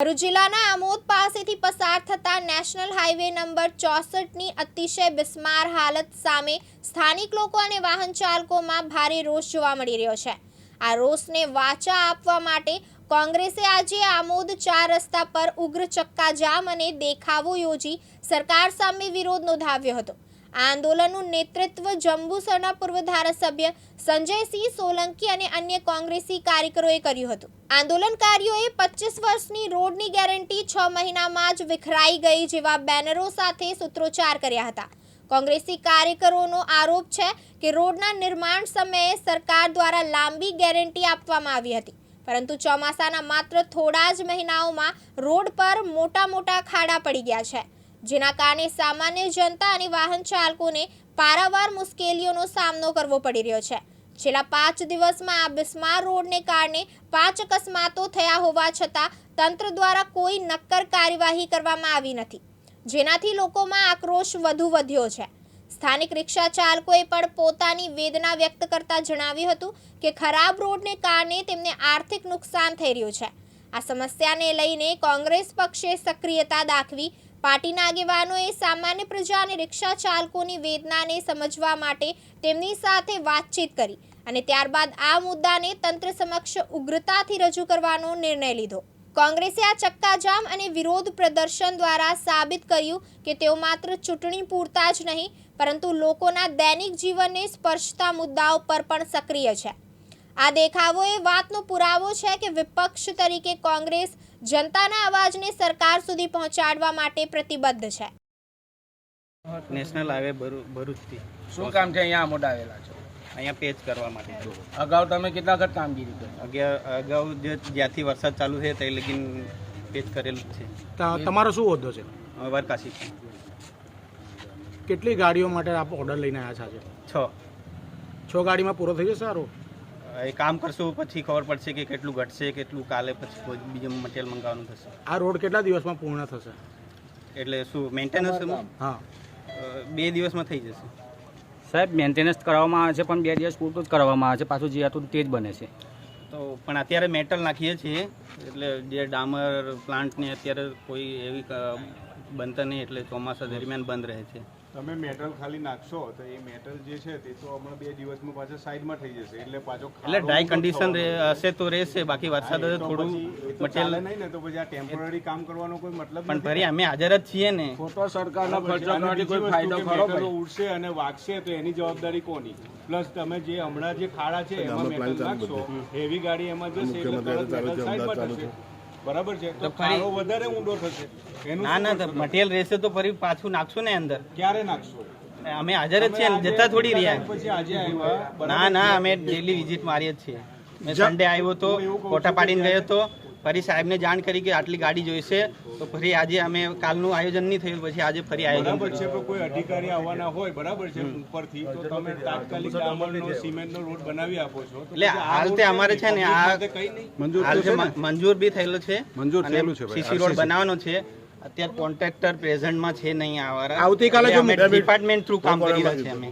ભરૂચ જિલ્લાના આમોદ પાસેથી પસાર થતા નેશનલ હાઈવે નંબર ચોસઠની અતિશય બિસ્માર હાલત સામે સ્થાનિક લોકો અને વાહન ચાલકોમાં ભારે રોષ જોવા મળી રહ્યો છે. આ રોષને વાચા આપવા માટે કોંગ્રેસે આજે આમોદ ચાર રસ્તા પર ઉગ્ર ચક્કાજામ અને દેખાવો યોજી સરકાર સામે વિરોધ નોંધાવ્યો હતો. આંદોલનનું નેતૃત્વ જંબુસરના પૂર્વ ધારાસભ્ય સંજયસિંહ સોલંકી અને અન્ય કોંગ્રેસી કાર્યકરોએ કર્યું હતું. આંદોલનકારીઓએ પચીસ વર્ષની રોડની ગેરંટી છ મહિનામાં જ વિખરાઈ ગઈ જેવા બેનરો સાથે સૂત્રોચ્ચાર કર્યા હતા. કોંગ્રેસી કાર્યકરોનો આરોપ છે કે રોડના નિર્માણ સમયે સરકાર દ્વારા લાંબી ગેરંટી આપવામાં આવી હતી. પરંતુ ચોમાસાના માત્ર થોડા જ મહિનાઓમાં રોડ પર મોટા મોટા ખાડા પડી ગયા છે. જેના કારણે સામાન્ય જનતા અને વાહન ચાલકોને પારાવાર મુશ્કેલીઓનો સામનો કરવો પડી રહ્યો છે. છેલ્લા પાંચ દિવસમાં આ બિસ્માર રોડને કારણે પાંચ અકસ્માતો થયા હોવા છતાં તંત્ર દ્વારા કોઈ નક્કર કાર્યવાહી કરવામાં આવી નથી, જેનાથી લોકોમાં આક્રોશ વધુ વધ્યો છે. સ્થાનિક રિક્ષા ચાલકોએ પણ પોતાની વેદના વ્યક્ત કરતા જણાવ્યું હતું કે ખરાબ રોડને કારણે તેમને આર્થિક નુકસાન થઈ રહ્યું છે. આ સમસ્યાને લઈને કોંગ્રેસ પક્ષે સક્રિયતા દાખવી પાર્ટીના આગેવાનોએ સામાન્ય પ્રજા અને રિક્ષા ચાલકોની વેદનાને સમજવા માટે તેમની સાથે વાતચીત કરી અને ત્યારબાદ આ મુદ્દાને તંત્ર સમક્ષ ઉગ્રતાથી રજૂ કરવાનો નિર્ણય લીધો. કોંગ્રેસે આ ચક્કાજામ અને વિરોધ પ્રદર્શન દ્વારા સાબિત કર્યું કે તેઓ માત્ર ચૂંટણી પૂરતા જ નહીં, પરંતુ લોકોના દૈનિક જીવનને સ્પર્શતા મુદ્દાઓ પર પણ સક્રિય છે. આ દેખાવો એ વાતનો પુરાવો છે કે વિપક્ષ તરીકે કોંગ્રેસ જનતાના અવાજને સરકાર સુધી પહોંચાડવા માટે પ્રતિબદ્ધ છે. નેશનલ હાઈવે ભરૂ ભરૂચથી. શું કામ છે? અહીંયા આમોદ આવેલા છો? અહીંયા પેચ કરવા માટે. અગાઉ તમે કેટલા વખત કામગીરી કરી? અગિયાર અગાઉ જે જ્યાંથી વરસાદ ચાલુ છે તે લગીન પેચ કરેલું છે. તમારો શું હોદ્દો છે? વરકાશી. કેટલી ગાડીઓ માટે આપ ઓર્ડર લઈને આવ્યા છે છ. છ ગાડીમાં પૂરો થઈ જશે સારું? એ કામ કરશું પછી ખબર પડશે કે કેટલું ઘટશે કેટલું કાલે પછી કોઈ બીજું મટીરિયલ મંગાવવાનું થશે. આ રોડ કેટલા દિવસમાં પૂર્ણ થશે? એટલે શું મેન્ટેનન્સ હા. બે દિવસમાં થઈ જશે. સાહેબ મેન્ટેનન્સ કરવામાં આવે છે પણ બે દિવસ પૂરતું જ કરવામાં આવે છે. પાછું જે હતું તે જ બને છે. તો પણ અત્યારે મેટલ નાખીએ છીએ એટલે જે ડામર પ્લાન્ટને અત્યારે કોઈ એવી બનતા નહીં એટલે ચોમાસા દરમિયાન બંધ રહે છે. તમે મેટલ ખાલી નાખશો તો એ મેટલ જે છે તે તો હમણાં બે દિવસમાં પાછા સાઈડમાં થઈ જશે. એટલે પાછો એટલે ડ્રાય કન્ડિશન હશે તો રહેશે બાકી વરસાદ થોડું મટીરિયલ નહીં ને તો પછી આ ટેમ્પરરી કામ કરવાનો કોઈ મતલબ પણ નથી. ફરી અમે હાજર જ છીએ ને. ખોટો સરકારનો ખર્ચો કરવાથી કોઈ ફાયદો ખરો ભાઈ? ઉડશે અને વાગશે તો એની જવાબદારી કોની? પ્લસ તમે જે હમણાં જે ખાડા છે એમાં મેટલ નાખશો હેવી ગાડી એમાં જશે એટલે તરત મેટલ સાઈડમાં થશે. બરાબર છે? તો ખાડો વધારે ઊંડો થશે. એનું ના ના? મટીરિયલ રહેશે તો ફરી પાછું નાખશું ને અંદર? ક્યારે નાખશો? અમે હાજર જ છીએ જતા થોડી રહ્યા. પછી આજે આવ્યા? ના ના અમે ડેલી વિઝિટ મારીએ જ છીએ. મેં સન્ડે આવ્યો તો ફોટા પાડીને ગયો તો ફરી સાહેબને જાણ કરી કે આટલી ગાડી જોઈશે તો ફરી આજે અમે કાલનું આયોજન નહીં થયું પછી આજે ફરી આયોજન બરાબર છે કોઈ અધિકારી આવવાના હોય બરાબર છે ઉપરથી તો તમે તાત્કાલિક ડામરનો સિમેન્ટનો રોડ બનાવી આપો છો એટલે હાલ તે અમારે છે ને આ મંજૂર નહીં. હાલ જે મંજૂર બી થયેલો છે સીસી રોડ બનાવવાનો છે. અત્યારે કોન્ટ્રાક્ટર પ્રેઝન્ટમાં છે નહીં આવવાના આવતીકાલે જો ડિપાર્ટમેન્ટ થ્રુ કામ કરી રહ્યા છે અમે.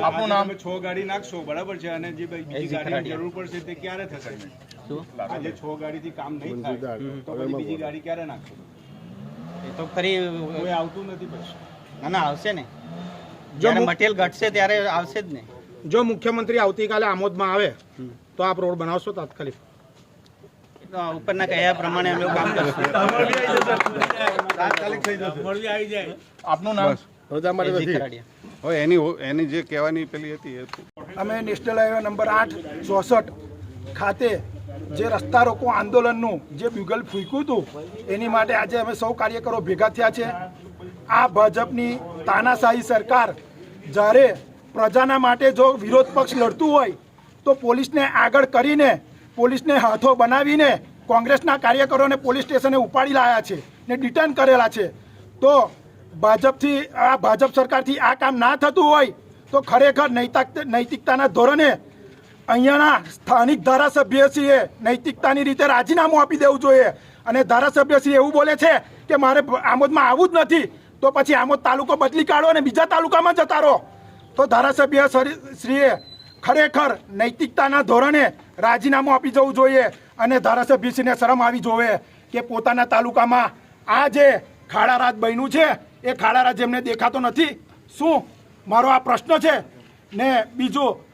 આપનું નામ? છ ગાડી નાખશો બરાબર છે અને જે બીજી ગાડીની જરૂર પડશે તે ક્યારે થશે? આજે છ ગાડીથી કામ નહીં થાય. તો પછી બીજી ગાડી ક્યારે નાખશો એ તો ફરી કોઈ આવતું નથી પછી. ના ના આવશે ને. જો મટીરિયલ ઘટશે ત્યારે આવશે જ ને. જો મુખ્યમંત્રી આવતીકાલે આમોદમાં આવે તો આપ રોડ બનાવશો તાત્કાલિક? ઉપરના કયા પ્રમાણે અમે કામ કરશું. આપનું નામ? હવે એની એની જે કહેવાની પેલી હતી અમે નેશનલ હાઈવે નંબર આઠ ચોસઠ ખાતે જે રસ્તા રોકો આંદોલનનું જે બ્યુગલ ફૂંક્યું હતું, એની માટે આજે અમે સૌ કાર્યકરો ભેગા થયા છે. આ ભાજપની તાનાશાહી સરકાર જ્યારે પ્રજાના માટે જો વિરોધ પક્ષ લડતું હોય, તો પોલીસને આગળ કરીને, પોલીસને હાથો બનાવીને કોંગ્રેસના કાર્યકરોને પોલીસ સ્ટેશને ઉપાડી લાયા છે ને ડિટેન કરેલા છે. તો ભાજપથી, આ ભાજપ સરકારથી આ કામ ના થતું હોય, તો ખરેખર નૈતિક નૈતિકતાના ધોરણે અહીંયાના સ્થાનિક ધારાસભ્યશ્રીએ નૈતિકતાની રીતે રાજીનામું આપી દેવું જોઈએ. અને ધારાસભ્યશ્રી એવું બોલે છે કે મારે આમોદમાં આવવું જ નથી, તો પછી આમોદ તાલુકો બદલી કાઢો અને બીજા તાલુકામાં જતા રહો. તો ધારાસભ્ય શ્રી- શ્રીએ ખરેખર નૈતિકતાના ધોરણે રાજીનામું આપી જવું જોઈએ અને ધારાસભ્યશ્રીને શરમ આવી જોવે કે પોતાના તાલુકામાં આ જે ખાડારાજ બન્યું છે, એ ખાડારાજ એમને દેખાતો નથી. શું? મારો આ પ્રશ્ન છે ને બીજું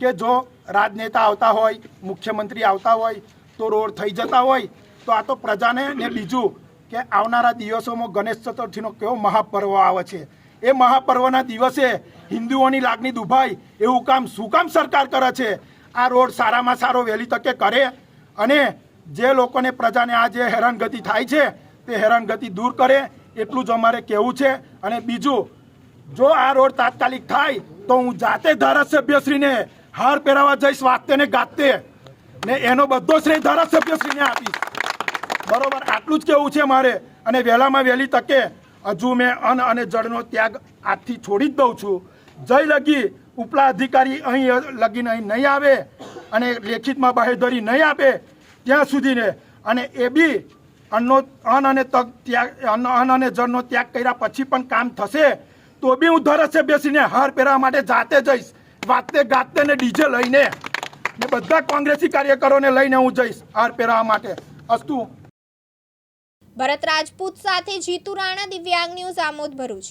કે જો રાજનેતા આવતા હોય, મુખ્યમંત્રી આવતા હોય, તો રોડ થઈ જતા હોય, તો આ તો પ્રજાને ને બીજું કે આવનારા દિવસોમાં ગણેશ ચતુર્થીનો કેવો મહાપર્વ આવે છે. એ મહાપર્વના દિવસે હિન્દુઓની લાગણી દુભાય, એવું કામ શું કામ સરકાર કરે છે? આ રોડ સારામાં સારો વહેલી તકે કરે અને જે લોકોને પ્રજાને આ જે હેરાનગતિ થાય છે, તે હેરાનગતિ દૂર કરે, એટલું જ અમારે કહેવું છે. અને બીજું, જો આ રોડ તાત્કાલિક થાય, તો હું જાતે ધારાસભ્યશ્રીને હાર પહેરાવા જઈશ, વાતે ગાતે. ને એનો બધો શ્રેય ધારાસભ્યશ્રીને આપીશ. બરોબર, આટલું જ કેવું છે મારે. અને વહેલામાં વહેલી તકે હજુ મેં અન્ન અને જળનો ત્યાગ આજથી છોડી જ દઉં છું. જય લગી, ઉપલા અધિકારી અહીં લગીને અહીં નહીં આવે અને લેખિતમાં બાહેધરી નહીં આપે ત્યાં સુધીને. અને એ બી અન્નનો અન્ન અને તક ત્યાગ, અન્ન અન્ન અને જળનો ત્યાગ કર્યા પછી પણ કામ થશે, તો બી હું ધારાસભ્યશ્રીને હાર પહેરવા માટે જાતે જઈશ. વાતે ગાતે ને ડીજે લઈને ને બધા કોંગ્રેસી કાર્યકરોને લઈને હું જઈશ હાર પહેરવા માટે. અસ્તુ. ભરત રાજપૂત સાથે જીતુ રાણા દિવ્યાંગ ન્યૂઝ આમોદ ભરૂચ.